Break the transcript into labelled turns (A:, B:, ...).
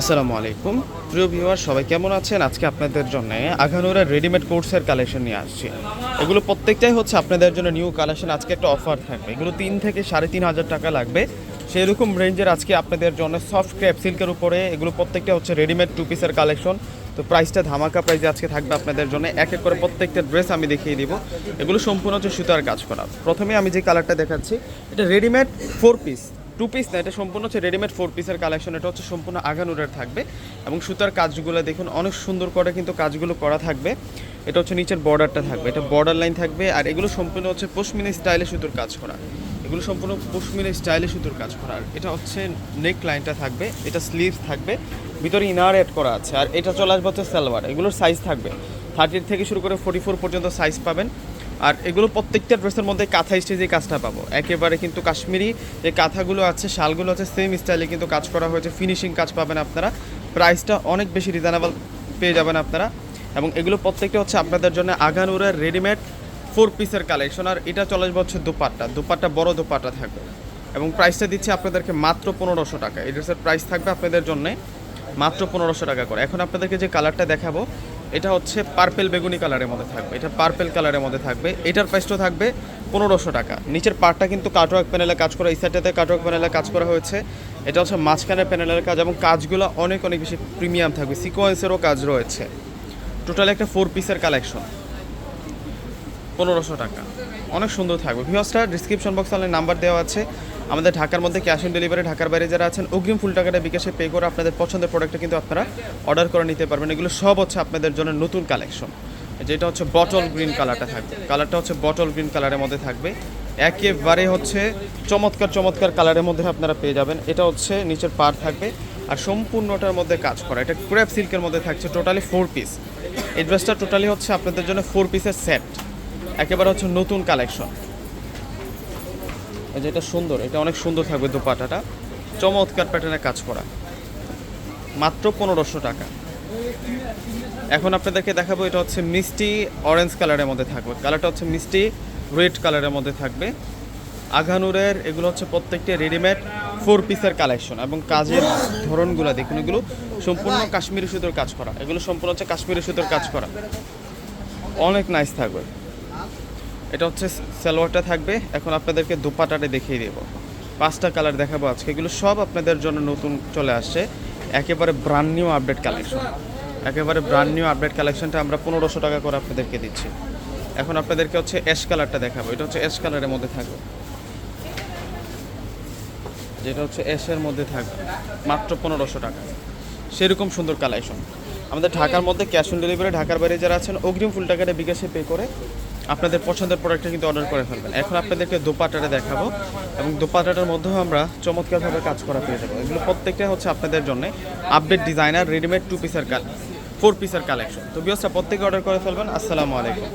A: আসসালামু আলাইকুম। প্রিয় ভিউয়ার, সবাই কেমন আছেন? আজকে আপনাদের জন্য আঘানুরা রেডিমেড কোর্সের কালেকশন নিয়ে আসছি। এগুলো প্রত্যেকটাই হচ্ছে আপনাদের জন্য নিউ কালেকশন, আজকে একটা অফার থাকবে। এগুলো তিন থেকে সাড়ে তিন হাজার টাকা লাগবে। সেরকম রেঞ্জের আজকে আপনাদের জন্য সফট ক্র্যাপ সিল্কের উপরে এগুলো প্রত্যেকটা হচ্ছে রেডিমেড টু পিসের কালেকশন। তো প্রাইসটা ধামাকা প্রাইসে আজকে থাকবে আপনাদের জন্য। এক এক করে প্রত্যেকটা ড্রেস আমি দেখিয়ে দিব। এগুলো সম্পূর্ণ হচ্ছে সুতার কাজ করা। প্রথমে আমি যে কালারটা দেখাচ্ছি, এটা readymade four piece two piece না, এটা সম্পূর্ণ হচ্ছে রেডিমেড ফোর পিসের কালেকশন এটা হচ্ছে সম্পূর্ণ আগানুরের থাকবে। এবং সুতার কাজগুলো দেখুন, অনেক সুন্দর করে কিন্তু কাজগুলো করা থাকবে। এটা হচ্ছে নিচের বর্ডারটা থাকবে, এটা বর্ডার লাইন থাকবে, আর এগুলো সম্পূর্ণ হচ্ছে পশমিনা স্টাইলে সুতোর কাজ করা। এগুলো সম্পূর্ণ পশমিনা স্টাইলে সুতোর কাজ করা। আর এটা হচ্ছে নেক লাইনটা থাকবে, এটা স্লিভস থাকবে, ভিতরে ইনার অ্যাড করা আছে। আর এটা চলে আসবে হচ্ছে সালোয়ার, এগুলোর সাইজ থাকবে। থার্টির থেকে শুরু করে ফোর্টি ফোর পর্যন্ত সাইজ পাবেন। আর এগুলো প্রত্যেকটা ড্রেসের মধ্যে কাঁথা স্টেজে কাজটা পাবো। একেবারে কিন্তু কাশ্মীরি যে কাঁথাগুলো আছে, শালগুলো আছে সেম স্টাইলে কিন্তু কাজ করা হয়েছে। ফিনিশিং কাজ পাবেন আপনারা। প্রাইসটা অনেক বেশি রিজনেবল পেয়ে যাবেন আপনারা। এবং এগুলো প্রত্যেকটা হচ্ছে আপনাদের জন্য আগানুরের রেডিমেড ফোর পিসের কালেকশন আর এটা চলে আসবে হচ্ছে দুপাট্টা। দুপাট্টা বড় দুপাট্টা থাকবে। এবং প্রাইসটা দিচ্ছি আপনাদেরকে মাত্র পনেরোশো টাকা। এই ড্রেসের প্রাইস থাকবে আপনাদের জন্যে মাত্র পনেরোশো টাকা করে। এখন আপনাদেরকে যে কালারটা দেখাবো এটা হচ্ছে পার্পেল বেগুনি কালারের মধ্যে থাকবে। এটা পার্পেল কালারের মধ্যে থাকবে। এটার প্রাইসটা থাকবে পনেরোশো টাকা। নিচের পার্টটা কিন্তু কাটওয়ার্ক প্যানেলে কাজ করা, এই সাইডটাতে কাটওয়ার্ক প্যানেলে কাজ করা হয়েছে। এটা হচ্ছে মাঝখানের প্যানেলের কাজ এবং কাজগুলো অনেক অনেক বেশি প্রিমিয়াম থাকবে। সিকোয়েন্সেরও কাজ রয়েছে। টোটাল একটা ফোর পিসের কালেকশন পনেরোশো টাকা। অনেক সুন্দর থাকবে। ভিওসটা ডিসক্রিপশন বক্স নাম্বার দেওয়া আছে। আমাদের ঢাকার মধ্যে ক্যাশ অন ডেলিভারি ঢাকার বাইরে যারা আছেন, অগ্রিম ফুল টাকাটা বিকাশে পে করে আপনাদের পছন্দের প্রোডাক্টটা কিন্তু আপনারা অর্ডার করে নিতে পারবেন। এগুলো সব হচ্ছে আপনাদের জন্য নতুন কালেকশন যেটা হচ্ছে বটল গ্রিন কালারটা থাকবে। কালারটা হচ্ছে বটল গ্রিন কালারের মধ্যে থাকবে। একেবারে হচ্ছে চমৎকার চমৎকার কালারের মধ্যে আপনারা পেয়ে যাবেন। এটা হচ্ছে নিচের পার থাকবে। আর সম্পূর্ণটার মধ্যে কাজ করা। এটা ক্র্যাপ সিল্কের মধ্যে থাকছে টোটালি ফোর পিস এই ড্রেসটা টোটালি হচ্ছে আপনাদের জন্য ফোর পিসের সেট একেবারে হচ্ছে নতুন কালেকশন এই যে এটা সুন্দর, এটা অনেক সুন্দর থাকবে দোপাটাটা। চমৎকার প্যাটার্নে কাজ করা। মাত্র পনেরোশো টাকা। এখন আপনাদেরকে দেখাবো, এটা হচ্ছে মিষ্টি অরেঞ্জ কালারের মধ্যে থাকবে। কালারটা হচ্ছে মিষ্টি রেড কালারের মধ্যে থাকবে। আঘানুরের, এগুলো হচ্ছে প্রত্যেকটি রেডিমেড ফোর পিসের কালেকশন এবং কাজের ধরনগুলো দেখুন এগুলো। সম্পূর্ণ কাশ্মীরি সুতোর কাজ করা। এগুলো সম্পূর্ণ হচ্ছে কাশ্মীরি সুতোর কাজ করা। অনেক নাইস থাকবে। এটা হচ্ছে সালোয়ারটা থাকবে। এখন আপনাদেরকে দুপাটাটা দেখিয়ে দেব। পাঁচটা কালার দেখাবো আজকে। এগুলো সব আপনাদের জন্য নতুন চলে আসছে। একেবারে ব্রান্ড নিউ আপডেট কালেকশন একেবারে ব্রান্ড নিউ আপডেট কালেকশনটা আমরা পনেরোশো টাকা করে আপনাদেরকে দিচ্ছি। এখন আপনাদেরকে হচ্ছে অ্যাশ কালারটা দেখাবো। এটা হচ্ছে অ্যাশ কালারের মধ্যে থাকবে। যেটা হচ্ছে অ্যাশের মধ্যে থাকবে। মাত্র পনেরোশো টাকা। সেরকম সুন্দর কালেকশন আমাদের ঢাকার মধ্যে ক্যাশ অন ডেলিভারি ঢাকার বাইরে যারা আছেন, অগ্রিম ফুল টাকাটা বিকাশে পে করে আপনাদের পছন্দের প্রোডাক্টটা কিন্তু অর্ডার করে ফেলবেন। এখন আপনাদেরকে দোপাটাটা দেখাবো এবং দোপাটাটার মধ্যেও আমরা চমৎকারভাবে কাজ করা পেয়ে যাব। এগুলো প্রত্যেকটা হচ্ছে আপনাদের জন্য আপডেট ডিজাইনার রেডিমেড টু পিসের কাল ফোর পিসের কালেকশন তো বিয়সটা প্রত্যেকে অর্ডার করে ফেলবেন। আসসালামু আলাইকুম।